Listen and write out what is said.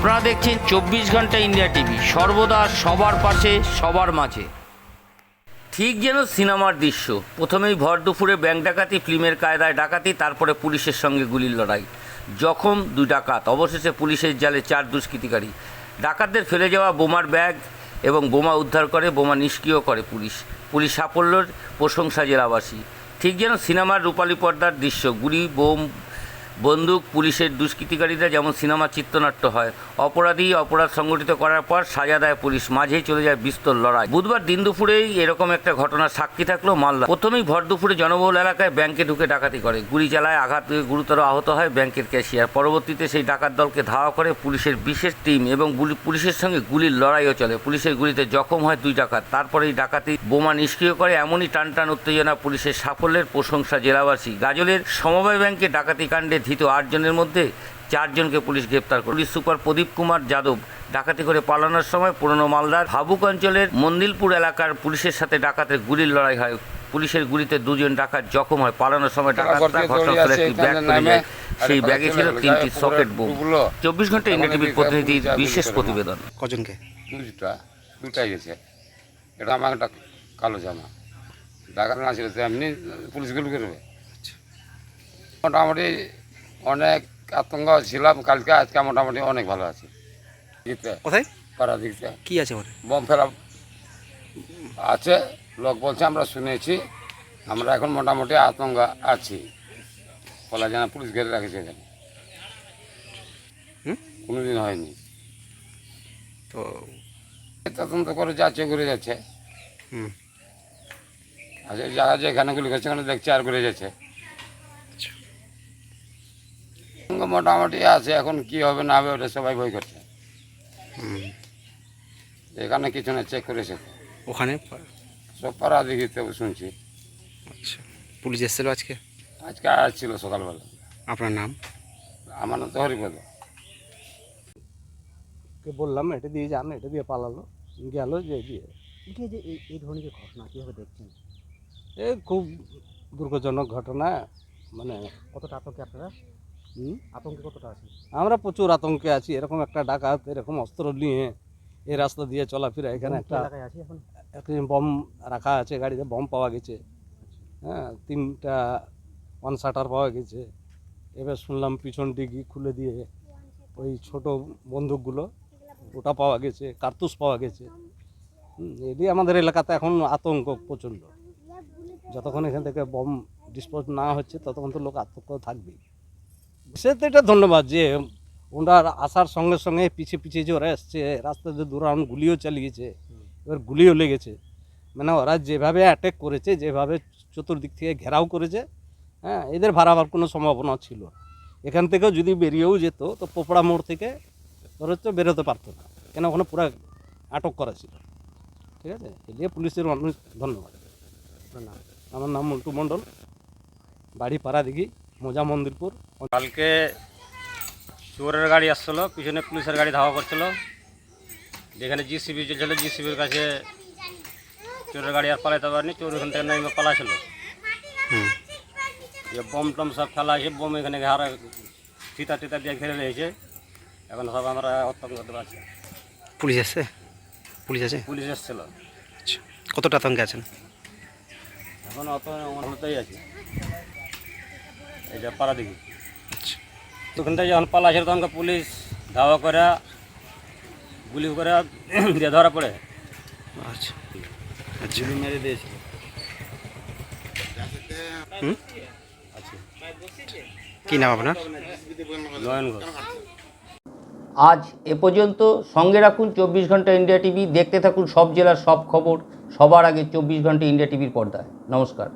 দেখছেন চব্বিশ ঘণ্টা ইন্ডিয়া টিভি। সর্বদা সবার পাশে, সবার মাঝে। ঠিক যেন সিনেমার দৃশ্য। প্রথমেই ভর দুপুরে ব্যাংক ডাকাতি, ফিল্মের কায়দায় ডাকাতি, তারপরে পুলিশের সঙ্গে গুলির লড়াই। জখম, দুই ডাকাত। অবশেষে পুলিশের জালে চার দুষ্কৃতিকারী। ডাকাতদের ফেলে যাওয়া বোমার ব্যাগ এবং বোমা উদ্ধার করে, বোমা নিষ্ক্রিয় করে পুলিশ। পুলিশ সাফল্যের প্রশংসা জেলাবাসী। ঠিক যেন সিনেমার রূপালী পর্দার দৃশ্য। গুলি, বোম বন্দুক, পুলিশের দুষ্কৃতিকারীরা যেমন সিনেমা চিত্রনাট্য হয়, অপরাধী অপরাধ সংগঠিত করার পর সাজা দেয় পুলিশ, মাঝেই চলে যায় বিস্তর লড়াই। বুধবার দিন দুপুরেই এরকম একটা ঘটনার সাক্ষী থাকল মালদা। প্রথমেই ভর দুপুরে জনবহুল এলাকায় ব্যাংকে ঢুকে ডাকাতি করে। গুলি চালায় আঘাত গুরুতর আহত হয় ব্যাংকের ক্যাশিয়ার। পরবর্তীতে সেই ডাকাত দলকে ধাওয়া করে পুলিশের বিশেষ টিম এবং পুলিশের সঙ্গে গুলির লড়াইও চলে। পুলিশের গুলিতে জখম হয় দুই ডাকাত। তারপরে এই ডাকাতি বোমা নিষ্ক্রিয় করে এমনই টান টান উত্তেজনা পুলিশের সাফল্যের প্রশংসা জেলাবাসী। গাজলের সমবায় ব্যাংকে ডাকাতি কাণ্ডে ধৃত আটজনের মধ্যে চারজনকে পুলিশ গ্রেপ্তার করে। পুলিশ সুপার প্রদীপ কুমার যাদব ডাকাতি করে পালানোর সময় পুরনো মালদার ভাবুক অঞ্চলের মন্দিলপুর এলাকার পুলিশের সাথে ডাকাতের গুলির লড়াই হয়। পুলিশের গুলিতে দুজন ডাকাত জখম হয়। পালানোর সময় ডাকাতরা ঘটনাস্থলে একটি ব্যাগ যায় সেই ব্যাগে ছিল তিনটি সকেট বোম। চব্বিশ ঘণ্টা ইন্ডিয়া টিভির প্রতিনিধির বিশেষ প্রতিবেদন। কজনকে? দুটা দুটাই গেছে। এটা আমার একটা কালো জামা। ডাকাত না ছিল এমনি পুলিশগুলো করবে মোটামুটি অনেক আতঙ্ক ছিলাম কালকে আজকে মোটামুটি অনেক ভালো আছি। কোথায়? কি আছে ওখানে? বম ফেলা আছে লোক বলছে আমরা শুনেছি আমরা এখন মোটামুটি আতঙ্ক আছি। বলা জানা পুলিশ ঘেরে রাখেছে এখানে? কোনোদিন হয়নি। তো তদন্ত করে যাচ্ছে ঘুরে যাচ্ছে। হুম। আচ্ছা যারা যেখানে গুলি করছে ওখানে দেখছে আর ঘুরে যাচ্ছে আচ্ছা। মোটামুটি আছে এখন কি হবে না হবে ওটা সবাই ভয় করছে। এখানে কিছু না চেক করেছে ওখানে? সব পাড়া দেখিতে শুনছি। আচ্ছা পুলিশ এসেছিল আজকে? আজকে আসছিল সকালবেলা। আপনার নাম? আমার নাম তো হরিপদ। কে বললাম এটা দিয়ে যান এটা দিয়ে পালালো। গেল যে দিয়ে। যে এই এই ধরনের যে ঘটনা কীভাবে দেখছেন? এ খুব দুর্ঘটজনক ঘটনা মানে কতটা আতঙ্কে আপনারা? আতঙ্কে কতটা আছেন? আমরা প্রচুর আতঙ্কে আছি এরকম একটা ডাকাত এরকম অস্ত্র নিয়ে এই রাস্তা দিয়ে চলাফেরা এখানে একটা একটা বম রাখা আছে গাড়িতে বম পাওয়া গেছে। হ্যাঁ তিনটা ওয়ান শাটার পাওয়া গেছে। এবার শুনলাম পিছন ডিগি খুলে দিয়ে ওই ছোট বন্দুকগুলো ওটা পাওয়া গেছে কার্তুস পাওয়া গেছে। এটি আমাদের এলাকাতে এখন আতঙ্ক প্রচণ্ড। যতক্ষণ এখান থেকে বম ডিসপোজ না হচ্ছে ততক্ষণ তো লোক আতঙ্ক থাকবেই। সে তো এটা ধন্যবাদ যে ওনার আসার সঙ্গে সঙ্গে পিছিয়ে পিছিয়ে যে ওরা এসছে রাস্তাতে দূরান গুলিও চালিয়েছে, এবার গুলিও লেগেছে। মানে ওরা যেভাবে অ্যাটেক করেছে, যেভাবে চতুর্দিক থেকে ঘেরাও করেছে হ্যাঁ এদের ভাড়াবার কোনো সম্ভাবনা ছিল এখান থেকেও যদি বেরিয়েও যেত, তো পোপড়া মোড় থেকে ধর হচ্ছে বেরোতে পারতো না, কেন ওখানে পুরো আটক করা ছিল। ঠিক আছে? এদিকে পুলিশের অনেক ধন্যবাদ। আমার নাম মন্টু মণ্ডল বাড়ি পাড়া দিঘি। মোজা মন্দিরপুর। কালকে চোরের গাড়ি আসছিল পিছনে পুলিশের গাড়ি ধাওয়া করছিল। যেখানে জিসিবি চলছিল জিসিবির কাছে চোরের গাড়ি আর পালাইতে পারেনি চোর ওখান থেকে নেমে পালাছিল। যে বম টম সব ফেলা আছে বোম এখানে ঘাড়ে চিতা টিতা দিয়ে ঘেরে রয়েছে। এখন সব আমরা অত্যন্ত করতে পারছি। পুলিশ এসছে? পুলিশ আছে? পুলিশ এসেছিল। আচ্ছা। কতটা আতঙ্কে আছেন? এখন অত হতেই আছে। এটা পাড়া দেখি আচ্ছা। ওখান থেকে যখন পালাছিল তখন পুলিশ ধাওয়া করে গুলি করে দিয়ে ধরা পড়ে। আচ্ছা। আচ্ছা গুলি মেরে দিয়েছিল। কি নাম আপনার? আজ এ পর্যন্ত সঙ্গে রাখুন চব্বিশ ঘণ্টা ইন্ডিয়া টিভি। দেখতে থাকুন সব জেলার সব খবর। সবার আগে চব্বিশ ঘণ্টা ইন্ডিয়া টিভির পর্দায়। নমস্কার।